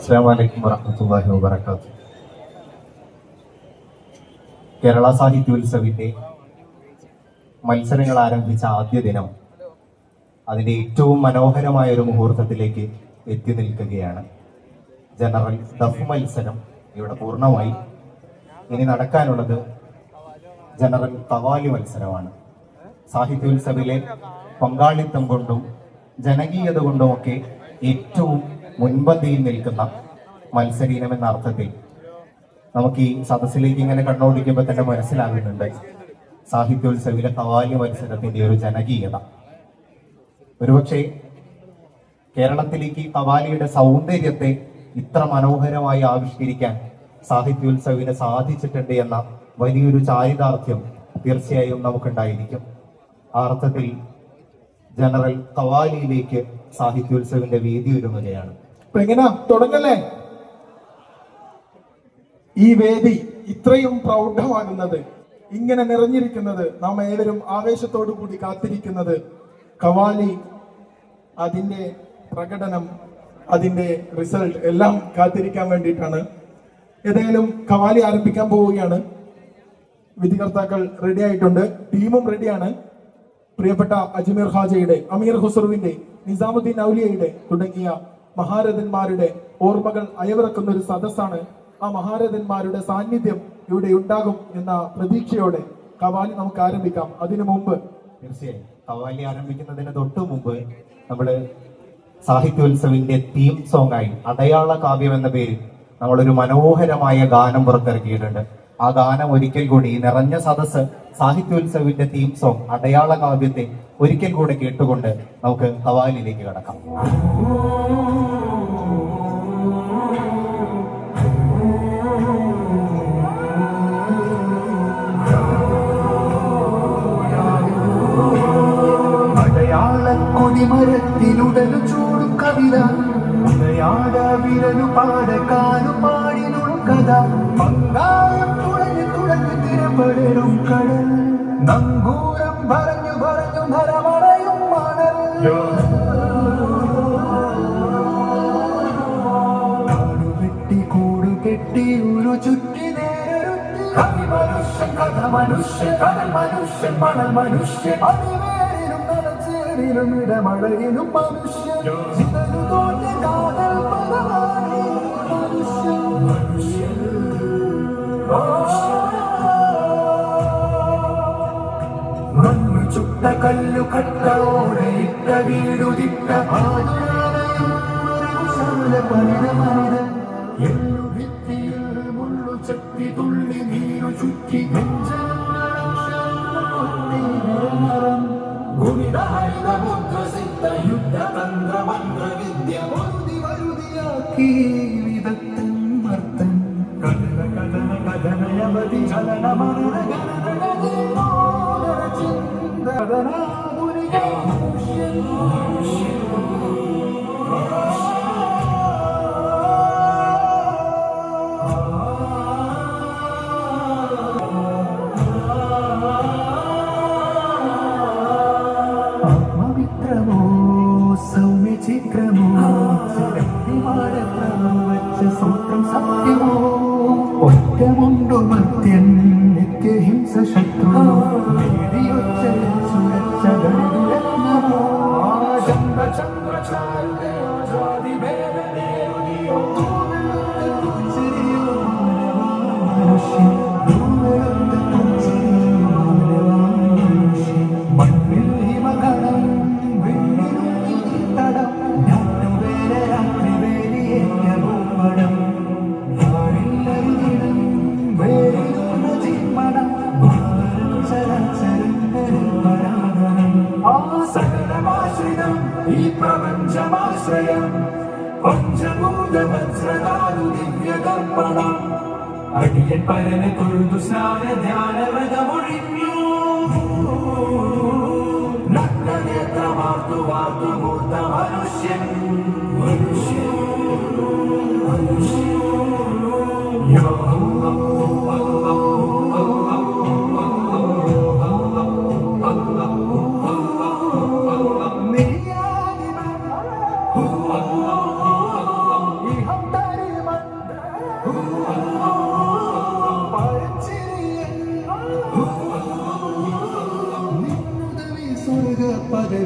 അസ്സാം വലൈക്കും വറഹമത്തല്ലാഹി വബർക്കാത്തു കേരള സാഹിത്യോത്സവിന്റെ മത്സരങ്ങൾ ആരംഭിച്ച ആദ്യ ദിനം അതിന്റെ ഏറ്റവും മനോഹരമായ ഒരു മുഹൂർത്തത്തിലേക്ക് എത്തി നിൽക്കുകയാണ്. ജനറൽ ദഫ് മത്സരം ഇവിടെ പൂർണമായി. ഇനി നടക്കാനുള്ളത് ജനറൽ തവാലി മത്സരമാണ്. സാഹിത്യോത്സവിലെ പങ്കാളിത്തം കൊണ്ടും ജനകീയത കൊണ്ടുമൊക്കെ ഏറ്റവും മുൻപന്തിയിൽ നിൽക്കുന്ന മത്സരീനം എന്ന അർത്ഥത്തിൽ നമുക്ക് ഈ സദസ്സിലേക്ക് ഇങ്ങനെ കണ്ണോടിക്കുമ്പോൾ തന്നെ മനസ്സിലാകുന്നുണ്ട് സാഹിത്യോത്സവിലെ കവാലി മത്സരത്തിന്റെ ഒരു ജനകീയത. ഒരുപക്ഷെ കേരളത്തിലേക്ക് കവാലിയുടെ സൗന്ദര്യത്തെ ഇത്ര മനോഹരമായി ആവിഷ്കരിക്കാൻ സാഹിത്യോത്സവിന് സാധിച്ചിട്ടുണ്ട് എന്ന വലിയൊരു ചാരിതാർത്ഥ്യം തീർച്ചയായും നമുക്കുണ്ടായിരിക്കും. ആ അർത്ഥത്തിൽ ജനറൽ കവാലിയിലേക്ക് സാഹിത്യോത്സവിന്റെ വേദി ഒരുങ്ങുകയാണ് അപ്പൊ എങ്ങനാ? തുടങ്ങല്ലേ? ഈ വേദി ഇത്രയും പ്രൗഢമാകുന്നത് ഇങ്ങനെ നിറഞ്ഞിരിക്കുന്നത് നാം ഏവരും ആവേശത്തോടു കൂടി കാത്തിരിക്കുന്നത് കവാലി അതിന്റെ പ്രകടനം അതിന്റെ റിസൾട്ട് എല്ലാം കാത്തിരിക്കാൻ വേണ്ടിയിട്ടാണ്. ഏതായാലും കവാലി ആരംഭിക്കാൻ പോവുകയാണ്. വിധികർത്താക്കൾ റെഡി ആയിട്ടുണ്ട്. ടീമും റെഡിയാണ് പ്രിയപ്പെട്ട അജ്മീർ ഹാജയുടെ അമീർ ഹുസറുവിന്റെ നിസാമുദ്ദീൻ ഔലിയയുടെ തുടങ്ങിയ മഹാരഥന്മാരുടെ ഓർമ്മകൾ അയവിറക്കുന്ന ഒരു സദസ്സാണ് ആ മഹാരഥന്മാരുടെ സാന്നിധ്യം ഇവിടെ ഉണ്ടാകും എന്ന പ്രതീക്ഷയോടെ കവാലി നമുക്ക് ആരംഭിക്കാം. അതിനു മുമ്പ് തീർച്ചയായും. കവാലി ആരംഭിക്കുന്നതിന് തൊട്ട് മുമ്പ് നമ്മൾ സാഹിത്യോത്സവിന്റെ തീം സോങ് ആയി അടയാള കാവ്യം എന്ന പേരിൽ നമ്മളൊരു മനോഹരമായ ഗാനം പുറത്തിറക്കിയിട്ടുണ്ട്. ആ ഗാനം ഒരിക്കൽ കൂടി നിറഞ്ഞ സദസ്സ് സാഹിത്യോത്സവിന്റെ തീം സോങ് അടയാള കാവ്യത്തെ ഒരിക്കൽ കൂടെ കേട്ടുകൊണ്ട് നമുക്ക് ഹവാലിലേക്ക് കടക്കാം. അടയാളക്കൊടിമരത്തിലുടലു ചൂടും കവിത. ഉടയാട വിരലു പാടക്കാലു പാടിനുളും കഥ തിരപടരും കടൽ. നങ്കൂരം പറഞ്ഞു പറഞ്ഞു നരമറയും മണൽ. കാടുവെട്ടി കൂടുകെട്ടി ഒരു ചുറ്റി നേരൊരുത്തി. മനുഷ്യൻ കഥ മനുഷ്യൻ കടൽ മനുഷ്യൻ മണൽ മനുഷ്യൻ. ഇടമഴയിലും മനുഷ്യൻ. മനുഷ്യൻ. ചുട്ട കല്ലു കട്ടോടെ ഇട്ട വീടുതിട്ട എല്ലു ഭിത്തിയിൽ മുള്ളു ചട്ടി തുള്ളി നീരു ചുറ്റി വിദഗ്ധൻ മർത്തൻ കഥന കഥന കഥനയവധി ചലന മരണ ഒറ്റമുണ്ടു മത്യൻ നിത്യഹിംസ ശത്രു चन्द्रचारुदेव ज्वादिभेददेवदियो പ്രപഞ്ചമാശ്രയം പഞ്ചഭൂത വജ്രകാരു ദിവ്യകർപ്പണം അടിയൻ പരന തൊഴുതു സ്നാന ധ്യാനവ്രതമൊഴിഞ്ഞു. നഗ്നനേത്രമാർത്തു വാർത്തു മൂർത്ത മനുഷ്യൻ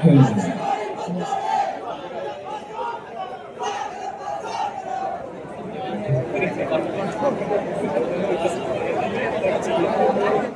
Praise Him.